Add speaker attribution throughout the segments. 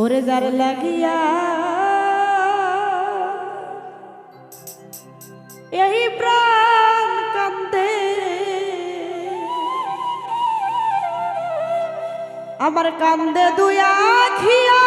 Speaker 1: ওরে যার লাগিয়া এই প্রাণ কান্দে আমার কান্দে দুয়া খিয়া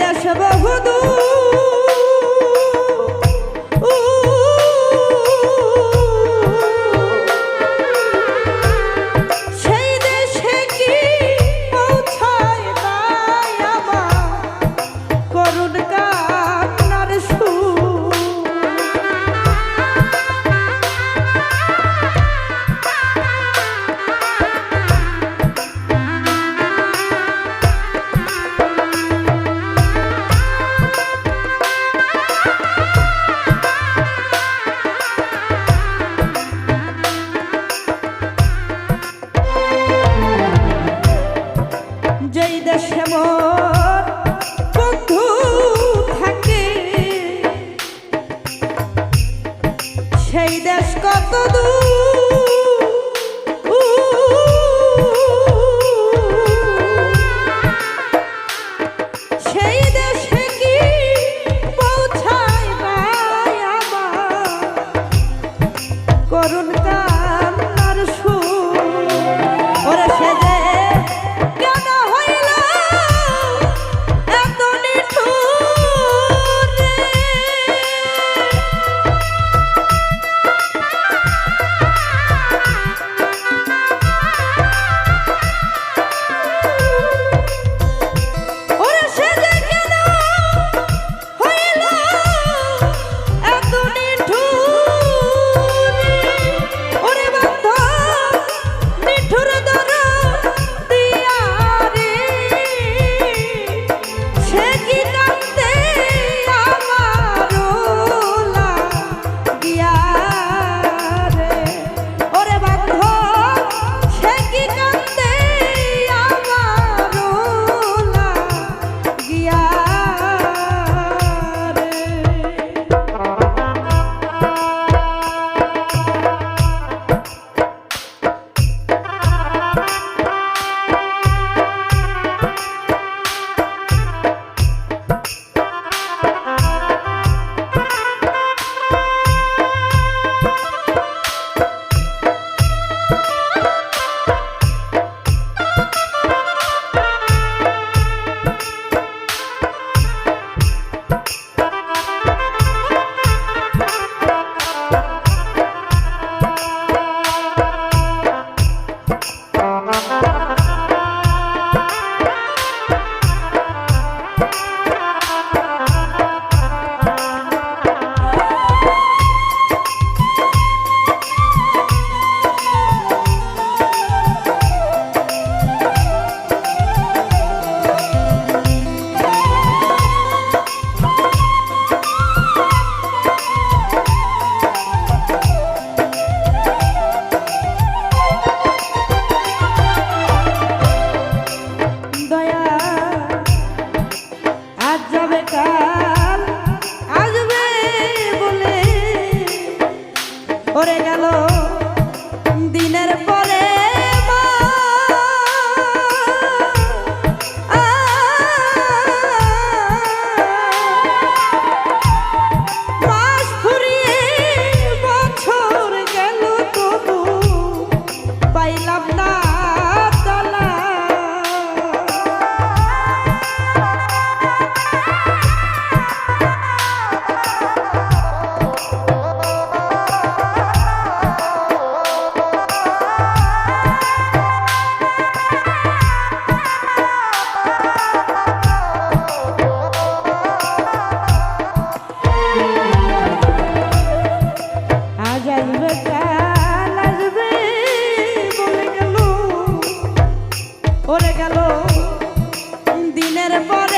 Speaker 1: দেশ বহুদূর সেই দেশ কত দূর? গেল। দিনের পর ওরে গেল। দিনের পর